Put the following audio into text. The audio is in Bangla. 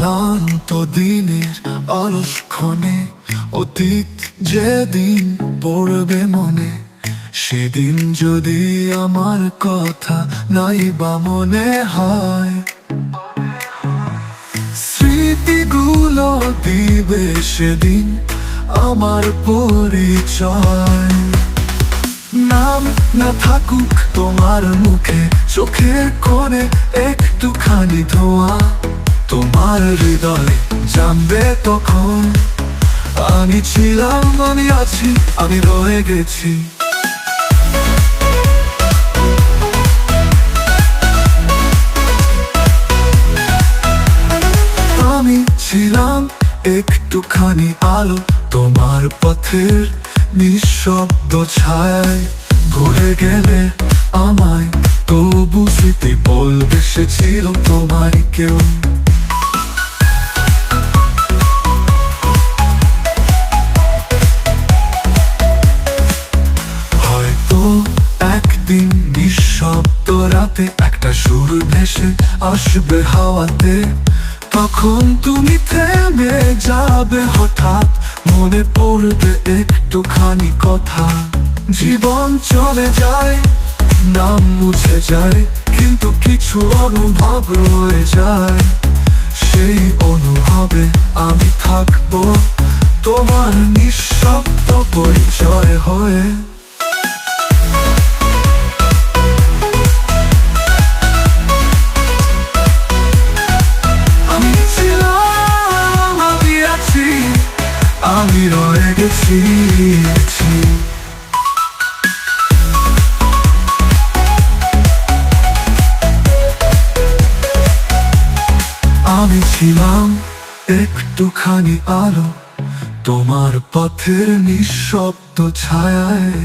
ক্লান্ত দিনের অলক্ষণে অতীত যেদিন পড়বে মনে, সেদিন যদি আমার কথা নাই বা মনে হয়। স্মৃতিগুলো দিবে সেদিন আমার পরিচয়। নাম না থাকুক তোমার মুখে, চোখের কোণে একটুখানি ধোয়া। তোমার হৃদয় জানবে তখন। আমি ছিলাম, আমি আছি, আমি রয়ে গেছি। আমি ছিলাম একটুখানি আলো, তোমার পথের নিঃশব্দ ছায় ঘুরে গেলে আমায় তবু স্মৃতি বলবে, সে ছিল তোমার কেউ। রাতে একটা সুর ভেসে আসবে হাওয়াতে। তখন তুমি থেমে যাবে হঠাৎ। মনে পড়বে একটুখানি কথা। জীবন চলে যায়, নাম মুছে যায়, কিন্তু কিছু অনুভব রয়ে যায়। সেই অনুভবে আমি থাকব, তোমার নিঃশব্দ পরিচয় হয়ে। আমি রয়ে গেছি আমি ছিলাম একটুখানি আলো তোমার পথের নিঃশব্দ ছায়ায়।